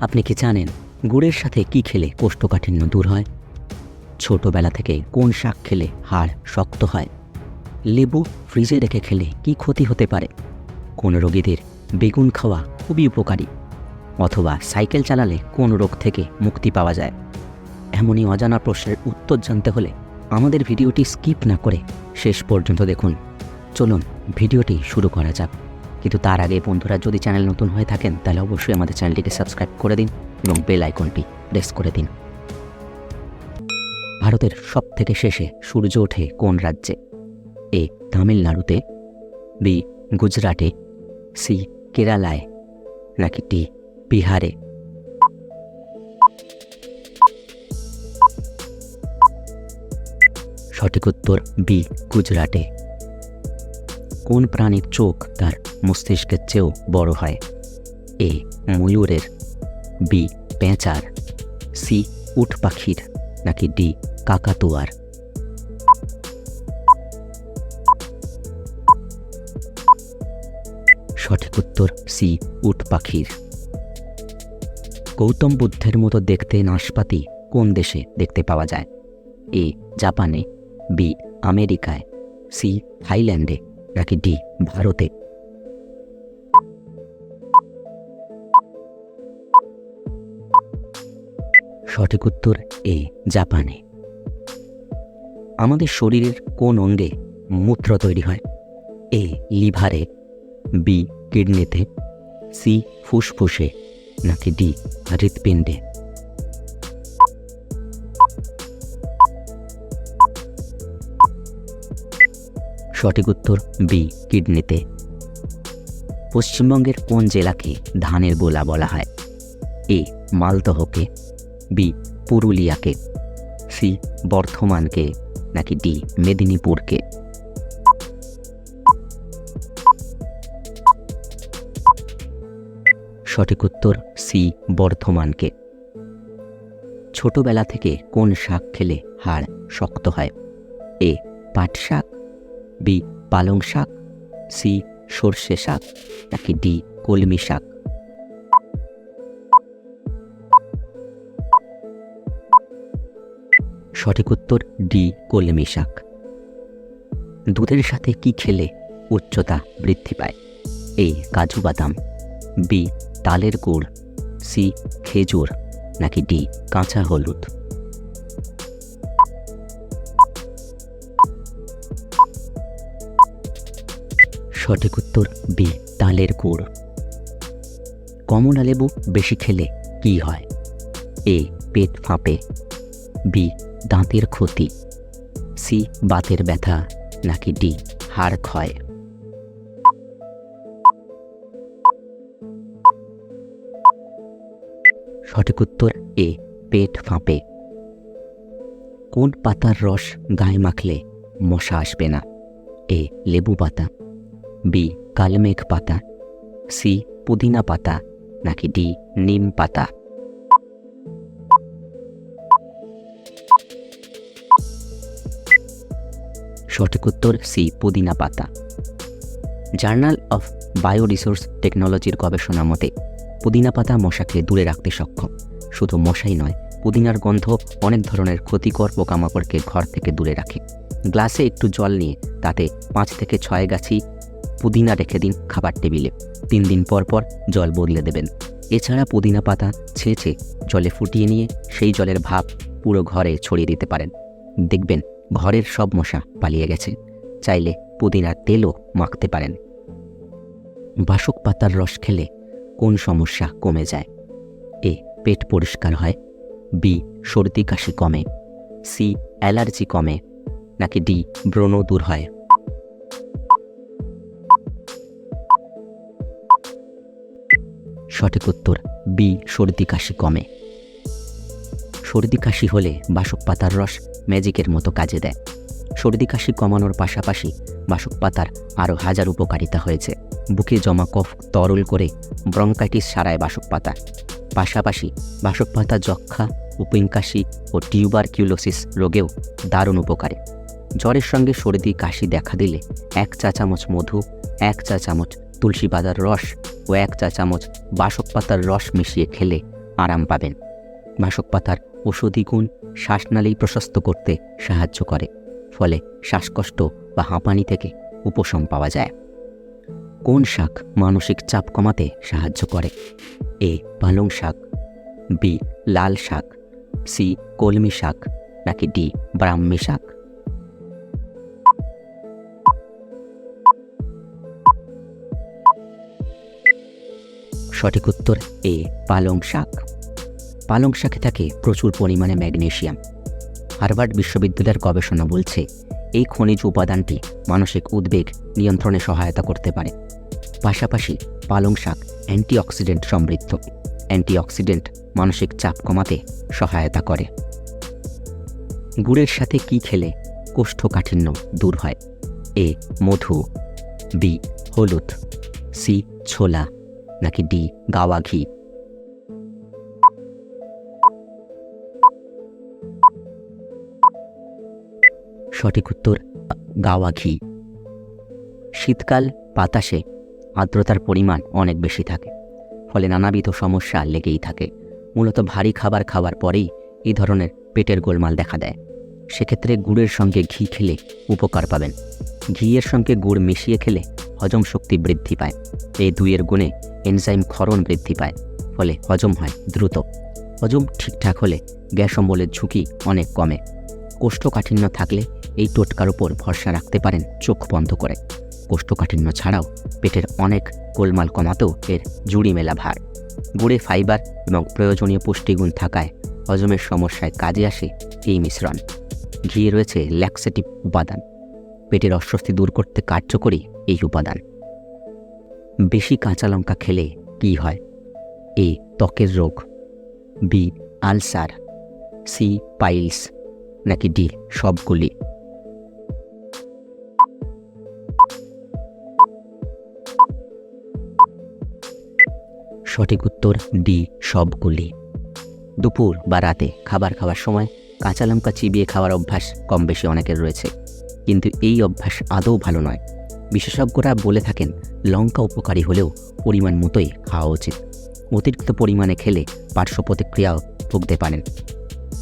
আপনি কি জানেন গুড়ের সাথে কি খেলে কোষ্ঠকাঠিন্য দূর হয়? ছোটবেলা থেকে কোন শাক খেলে হাড় শক্ত হয়? লেবু ফ্রিজে রেখে খেলে কি ক্ষতি হতে পারে? কোন রোগীদের বেগুন খাওয়া খুবই উপকারী, অথবা সাইকেল চালালে কোন রোগ থেকে মুক্তি পাওয়া যায়? এমনই অজানা প্রশ্নের উত্তর জানতে হলে আমাদের ভিডিওটি স্কিপ না করে শেষ পর্যন্ত দেখুন। চলুন, ভিডিওটি শুরু করা যাক। কিন্তু তার আগে বন্ধুরা, যদি চ্যানেল নতুন হয়ে থাকেন, তাহলে অবশ্যই আমাদের চ্যানেলটিকে সাবস্ক্রাইব করে দিন এবং বেল আইকনটি প্রেস করে দিন। ভারতের সব থেকে শেষে সূর্য ওঠে কোন রাজ্যে? এ, তামিলনাড়ুতে, বি, গুজরাটে, সি, কেরালায়, নাকি টি বিহারে? সঠিক উত্তর বি, গুজরাটে। কোন প্রাণীর চোখ তার মস্তিষ্কের চেয়েও বড় হয়? এ, ময়ূরের, বি, পেঁচার, সি, উট পাখির, নাকি ডি, কাকাতুয়ার? সঠিক উত্তর, সি, উট পাখির। গৌতম বুদ্ধের মতো দেখতে নাশপাতি কোন দেশে দেখতে পাওয়া যায়? এ, জাপানে, বি, আমেরিকায়, সি, থাইল্যান্ডে। নাকি ডি, ভারতে। সঠিক উত্তর এ, জাপানে। আমাদের শরীরের কোন অঙ্গে মূত্র তৈরি হয়? এ, লিভারে, বি, কিডনিতে, সি, ফুসফুসে, নাকি ডি, হৃৎপিণ্ডে? সঠিক উত্তর বি, কিডনিতে। পশ্চিমবঙ্গের কোন জেলাকে ধানের গোলা বলা হয়? এ, মালদহকে, বি, পুরুলিয়াকে, সি, বর্ধমানকে, নাকি ডি, মেদিনীপুরকে? সঠিক উত্তর সি, বর্ধমানকে। ছোটবেলা থেকে কোন শাক খেলে হাড় শক্ত হয়? এ, পাট শাক বি, পালং শাক, সি, সর্ষে শাক, নাকি ডি, কলমি শাক। সঠিক উত্তর ডি, কলমি শাক। দুধের সাথে কি খেলে উচ্চতা বৃদ্ধি পায়? এ, কাজু বাদাম, বি, তালের গুড়, সি, খেজুর, নাকি ডি, কাঁচা হলুদ। সঠিক উত্তর বি, তালের গুড়। কমলা লেবু বেশি খেলে কি হয়? এ, পেট ফাঁপে। বি, দাঁতের ক্ষতি। সি, বাতের ব্যথা, নাকি ডি, হাড় ক্ষয়। সঠিক উত্তর এ, পেট ফাঁপে। কোন পাতার রস গায়ে মাখলে মশা আসবে না? এ, লেবু পাতা। বি কালমেঘ পাতা সি পুদিনা পাতা নাকি ডি নিম পাতা সঠিক উত্তর সি পুদিনা পাতা জার্নাল অফ বায়ো রিসোর্স টেকনোলজির গবেষণা মতে, পুদিনা পাতা মশাকে দূরে রাখতে সক্ষম। শুধু মশাই নয়, পুদিনার গন্ধ অনেক ধরনের ক্ষতিকর পোকামাকড়কে ঘর থেকে দূরে রাখে। গ্লাসে একটু জল নিয়ে তাতে পাঁচ থেকে ছয় গাছি পুদিনা রেখে দিন খাবার টেবিলে। তিন দিন পর পর জল বদলে দেবেন। এছাড়া পুদিনা পাতা ছেঁচে জলে ফুটিয়ে নিয়ে সেই জলের ভাব পুরো ঘরে ছড়িয়ে দিতে পারেন। দেখবেন ঘরের সব মশা পালিয়ে গেছে। চাইলে পুদিনার তেলও মাখতে পারেন। বাসক পাতার রস খেলে কোন সমস্যা কমে যায়? এ পেট পরিষ্কার হয়, বি সর্দি কাশি কমে, সি অ্যালার্জি কমে, নাকি ডি ব্রণ দূর হয়? সঠিক উত্তর বি, সর্দি কাশি কমে। সর্দি কাশি হলে বাসক পাতার রস ম্যাজিকের মতো কাজে দেয়। সর্দি কাশি কমানোর পাশাপাশি বাসক পাতার আরও হাজার উপকারিতা হয়েছে। বুকে জমা কফ তরল করে ব্রঙ্কাইটিস সারায় বাসক পাতা। পাশাপাশি বাসক পাতা যক্ষা উপিংকাশি ও টিউবারকিউলোসিস রোগেও দারুণ উপকারী। জ্বরের সঙ্গে সর্দি কাশি দেখা দিলে এক চা চামচ মধু, এক চা চামচ তুলসী পাতার রস ও এক চা চামচ বাসক পাতার রস মিশিয়ে খেলে আরাম পাবেন। বাসক পাতার ওষুধি গুণ শ্বাসনালী প্রশস্ত করতে সাহায্য করে, ফলে শ্বাসকষ্ট বা হাঁপানি থেকে উপশম পাওয়া যায়। কোন শাক মানসিক চাপ কমাতে সাহায্য করে? এ, পালং শাক, বি, লাল শাক, সি, কলমি শাক, নাকি ডি, ব্রাহ্মী শাক? সঠিক উত্তর এ, পালং শাক। পালং শাকে থাকে প্রচুর পরিমাণে ম্যাগনেশিয়াম। হার্ভার্ড বিশ্ববিদ্যালয়ের গবেষণা বলছে, এই খনিজ উপাদানটি মানসিক উদ্বেগ নিয়ন্ত্রণে সহায়তা করতে পারে। পাশাপাশি পালং শাক অ্যান্টিঅক্সিডেন্ট সমৃদ্ধ। অ্যান্টিঅক্সিডেন্ট মানসিক চাপ কমাতে সহায়তা করে। গুড়ের সাথে কি খেলে কোষ্ঠকাঠিন্য দূর হয়? এ, মধু, বি, হলুদ, সি, ছোলা। নাকি ডি, গাওয়া ঘি? সঠিক উত্তর, গাওয়া ঘি। শীতকাল, বাতাসে আর্দ্রতার পরিমাণ অনেক বেশি থাকে। ফলে নানাবিধ সমস্যা লেগেই থাকে। মূলত ভারী খাবার খাওয়ার পরেই এই ধরনের পেটের গোলমাল দেখা দেয়। সেক্ষেত্রে গুড়ের সঙ্গে ঘি খেলে উপকার পাবেন। ঘিয়ের সঙ্গে গুড় মিশিয়ে খেলে হজম শক্তি বৃদ্ধি পায়। এই দুইয়ের গুণে এনজাইম ক্ষরণ বৃদ্ধি পায়, ফলে হজম হয় দ্রুত। হজম ঠিকঠাক হলে গ্যাস অম্বলের ঝুঁকি অনেক কমে। কোষ্ঠকাঠিন্য থাকলে এই টোটকার উপর ভরসা রাখতে পারেন চোখ বন্ধ করে। কোষ্ঠকাঠিন্য ছাড়াও পেটের অনেক গোলমাল কমাতেও এর জুড়ি মেলা ভার। গুড়ে ফাইবার এবং প্রয়োজনীয় পুষ্টিগুণ থাকায় হজমের সমস্যায় কাজে আসে এই মিশ্রণ। ঘিয়ে রয়েছে ল্যাক্সেটিভ উপাদান। পেটের অস্বস্তি দূর করতে কার্যকরী এই উপাদান। বেশি কাঁচা লঙ্কা খেলে কি হয়? এ, ত্বকের রোগ, বি, আলসার, সি, পাইলস, নাকি ডি, সবগুলি। সঠিক উত্তর, ডি, সবগুলি। দুপুর বা রাতে খাবার খাওয়ার সময় কাঁচা লঙ্কা চিবিয়ে খাওয়ার অভ্যাস কম বেশি অনেকের রয়েছে। কিন্তু এই অভ্যাস আদৌ ভালো নয়। বিশেষজ্ঞরা বলে থাকেন, লঙ্কা উপকারী হলেও পরিমাণ মতোই খাওয়া উচিত। অতিরিক্ত পরিমাণে খেলে পার্শ্ব প্রতিক্রিয়াও ভুগতে পারেন।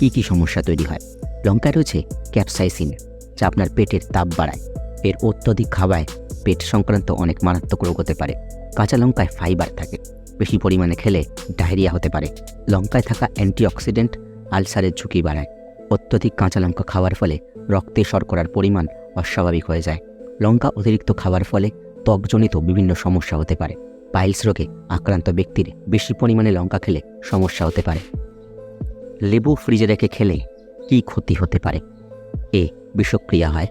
কী কী সমস্যা তৈরি হয়? লঙ্কায় রয়েছে ক্যাপসাইসিন, যা আপনার পেটের তাপ বাড়ায়। এর অত্যধিক খাওয়ায় পেট সংক্রান্ত অনেক মারাত্মক রোগ হতে পারে। কাঁচা লঙ্কায় ফাইবার থাকে। বেশি পরিমাণে খেলে ডায়রিয়া হতে পারে। লঙ্কায় থাকা অ্যান্টিঅক্সিডেন্ট আলসারের ঝুঁকি বাড়ায়। অত্যধিক কাঁচা লঙ্কা খাওয়ার ফলে রক্তে শর্করার পরিমাণ অস্বাভাবিক হয়ে যায়। লঙ্কা অতিরিক্ত খাওয়ার ফলে ত্বকজনিত বিভিন্ন সমস্যা হতে পারে। পাইলস রোগে আক্রান্ত ব্যক্তির বেশি পরিমাণে লঙ্কা খেলে সমস্যা হতে পারে। লেবু ফ্রিজে রেখে খেলে কি ক্ষতি হতে পারে? এ, বিষক্রিয়া হয়।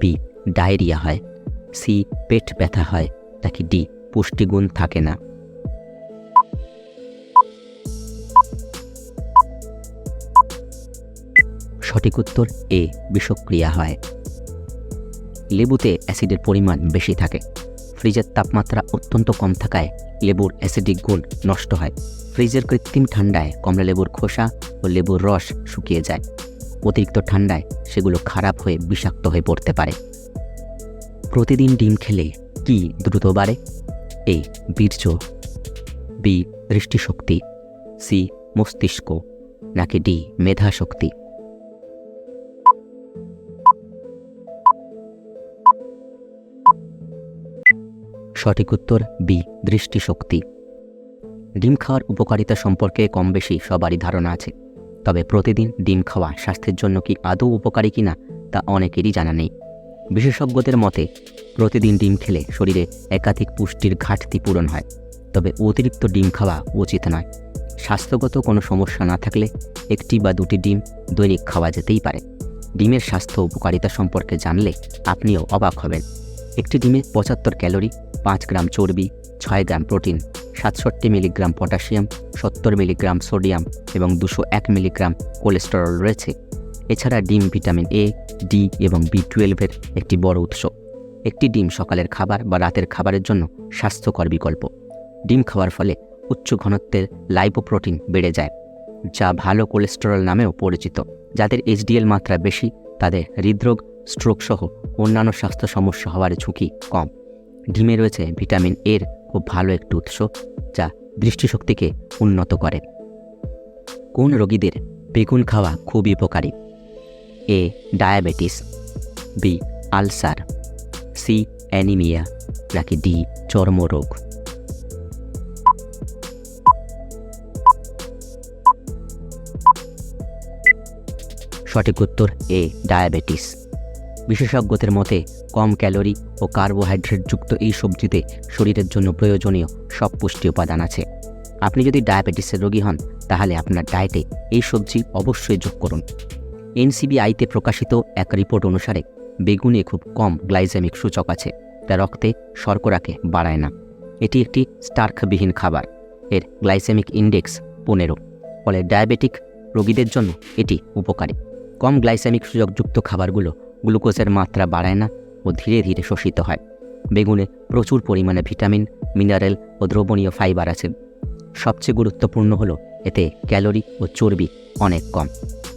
বি, ডায়রিয়া হয়। সি, পেট ব্যথা হয়। নাকি ডি, পুষ্টিগুণ থাকে না। সঠিক উত্তর এ, বিষক্রিয়া হয়। লেবুতে অ্যাসিডের পরিমাণ বেশি থাকে। ফ্রিজের তাপমাত্রা অত্যন্ত কম থাকায় লেবুর অ্যাসিডিক গুণ নষ্ট হয়। ফ্রিজের কৃত্রিম ঠান্ডায় কমলা লেবুর খোসা ও লেবুর রস শুকিয়ে যায়। অতিরিক্ত ঠান্ডায় সেগুলো খারাপ হয়ে বিষাক্ত হয়ে পড়তে পারে। প্রতিদিন ডিম খেলে কি দ্রুত বাড়ে? এ বীর্য, বি দৃষ্টিশক্তি, সি মস্তিষ্ক, নাকি ডি মেধাশক্তি? সঠিক উত্তর বি, দৃষ্টিশক্তি। ডিম খাওয়ার উপকারিতা সম্পর্কে কম বেশি সবারই ধারণা আছে। তবে প্রতিদিন ডিম খাওয়া স্বাস্থ্যের জন্য কি আদৌ উপকারী কিনা, তা অনেকেরই জানা নেই। বিশেষজ্ঞদের মতে, প্রতিদিন ডিম খেলে শরীরে একাধিক পুষ্টির ঘাটতি পূরণ হয়। তবে অতিরিক্ত ডিম খাওয়া উচিত নয়। স্বাস্থ্যগত কোনো সমস্যা না থাকলে একটি বা দুটি ডিম দৈনিক খাওয়া যেতেই পারে। ডিমের স্বাস্থ্য উপকারিতা সম্পর্কে জানলে আপনিও অবাক হবেন। একটি ডিমে পঁচাত্তর ক্যালোরি, পাঁচ গ্রাম চর্বি, ছয় গ্রাম প্রোটিন, সাতষট্টি মিলিগ্রাম পটাশিয়াম, সত্তর মিলিগ্রাম সোডিয়াম এবং দুশো এক মিলিগ্রাম কোলেস্টেরল রয়েছে। এছাড়া ডিম ভিটামিন এ, ডি এবং বি টুয়েলভের একটি বড় উৎস। একটি ডিম সকালের খাবার বা রাতের খাবারের জন্য স্বাস্থ্যকর বিকল্প। ডিম খাওয়ার ফলে উচ্চ ঘনত্বের লাইপোপ্রোটিন বেড়ে যায়, যা ভালো কোলেস্টেরল নামেও পরিচিত। যাদের এইচডিএল মাত্রা বেশি, তাদের হৃদরোগ স্ট্রোক সহ অন্যান্য স্বাস্থ্য সমস্যা হওয়ার ঝুঁকি কম। ডিমে রয়েছে ভিটামিন এর খুব ভালো একটি উৎস, যা দৃষ্টিশক্তিকে উন্নত করে। কোন রোগীদের বেগুন খাওয়া খুবই উপকারী? A diabetes B ulcer C anaemia, নাকি ডি চর্মরোগ? সঠিক উত্তর এ ডায়াবেটিস। বিশেষজ্ঞদের মতে, কম ক্যালোরি ও কার্বোহাইড্রেটযুক্ত এই সবজিতে শরীরের জন্য প্রয়োজনীয় সব পুষ্টি উপাদান আছে। আপনি যদি ডায়াবেটিসের রোগী হন, তাহলে আপনার ডায়েটে এই সবজি অবশ্যই যোগ করুন। এনসিবিআইতে প্রকাশিত এক রিপোর্ট অনুসারে, বেগুনে খুব কম গ্লাইজেমিক সূচক আছে, যা রক্তে শর্করাকে বাড়ায় না। এটি একটি স্টার্কবিহীন খাবার। এর গ্লাইসেমিক ইন্ডেক্স পনেরো। ফলে ডায়াবেটিক রোগীদের জন্য এটি উপকারী। কম গ্লাইসেমিক সূচকযুক্ত খাবারগুলো গ্লুকোজের মাত্রা বাড়ায় না ও ধীরে ধীরে শোষিত হয়। বেগুনে প্রচুর পরিমাণে ভিটামিন, মিনারেল ও দ্রবণীয় ফাইবার আছে। সবচেয়ে গুরুত্বপূর্ণ হলো এতে ক্যালোরি ও চর্বি অনেক কম।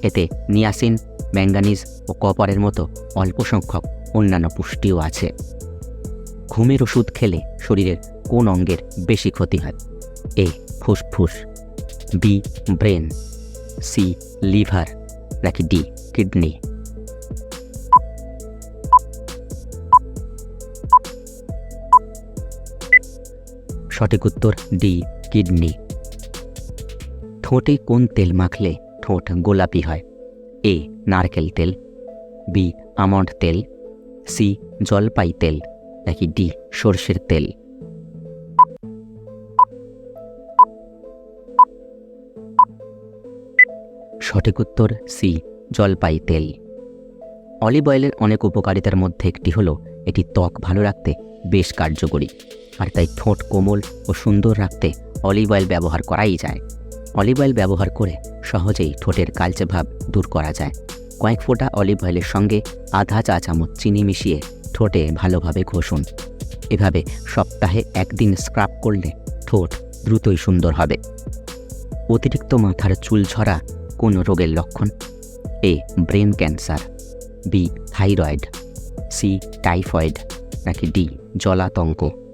এতে নিয়াসিন, ম্যাঙ্গানিজ ও কপারের মতো অল্প সংখ্যক অন্যান্য পুষ্টিও আছে। ঘুমের ওষুধ খেলে শরীরের কোন অঙ্গের বেশি ক্ষতি হয়? এ ফুসফুস, বি ব্রেন, সি লিভার নাকি ডি কিডনি? সঠিক উত্তর ডি, কিডনি। ঠোঁটে কোন তেল মাখলে ঠোঁট গোলাপি হয়? এ, নারকেল তেল, বি, আমন্ড তেল, সি, জলপাই তেল, নাকি ডি, সর্ষের তেল? সঠিক উত্তর সি, জলপাই তেল। অলিভ অয়েলের অনেক উপকারিতার মধ্যে একটি হলো, এটি ত্বক ভালো রাখতে বেশ কার্যকরী। আর তাই ঠোঁট কোমল ও সুন্দর রাখতে অলিভ অয়েল ব্যবহার করাই যায়। অলিভ অয়েল ব্যবহার করে সহজেই ঠোঁটের কালচে ভাব দূর করা যায়। কয়েক ফোঁটা অলিভ অয়েলের সঙ্গে আধা চা চামচ চিনি মিশিয়ে ঠোঁটে ভালোভাবে ঘষুন। এভাবে সপ্তাহে একদিন স্ক্রাব করলে ঠোঁট দ্রুতই সুন্দর হবে। অতিরিক্ত মাথার চুল ঝরা কোন রোগের লক্ষণ? A brain cancer, B thyroid, C typhoid, নাকি ডি জলাতঙ্ক?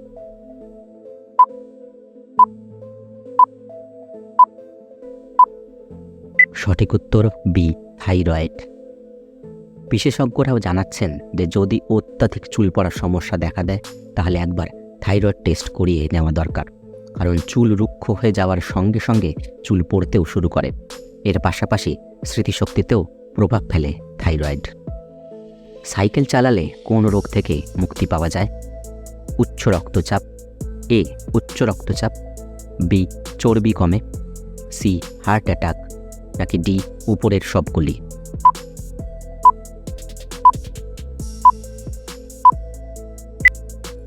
সঠিক উত্তর বি, থাইরয়েড। বিশেষজ্ঞরাও জানাচ্ছেন যে যদি অত্যাধিক চুল পড়ার সমস্যা দেখা দেয়, তাহলে একবার থাইরয়েড টেস্ট করিয়ে নেওয়া দরকার। কারণ চুল রুক্ষ হয়ে যাওয়ার সঙ্গে সঙ্গে চুল পড়তেও শুরু করে। এর পাশাপাশি স্মৃতিশক্তিতেও প্রভাব ফেলে থাইরয়েড। সাইকেল চালালে কোন রোগ থেকে মুক্তি পাওয়া যায়? উচ্চ রক্তচাপ। এ, উচ্চ রক্তচাপ। বি, চর্বি কমে। C, heart attack. নাকি ডি উপরের সবগুলি?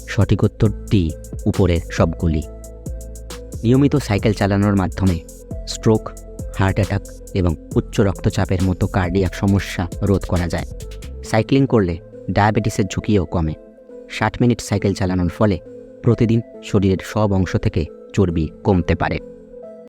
সঠিক উত্তর ডি উপরের সবগুলি। নিয়মিত সাইকেল চালানোর মাধ্যমে স্ট্রোক, হার্ট অ্যাটাক এবং উচ্চ রক্তচাপের মতো কার্ডিয়াক সমস্যা রোধ করা যায়। সাইক্লিং করলে ডায়াবেটিসের ঝুঁকিও কমে। ষাট মিনিট সাইকেল চালানোর ফলে প্রতিদিন শরীরের সব অংশ থেকে চর্বি কমতে পারে।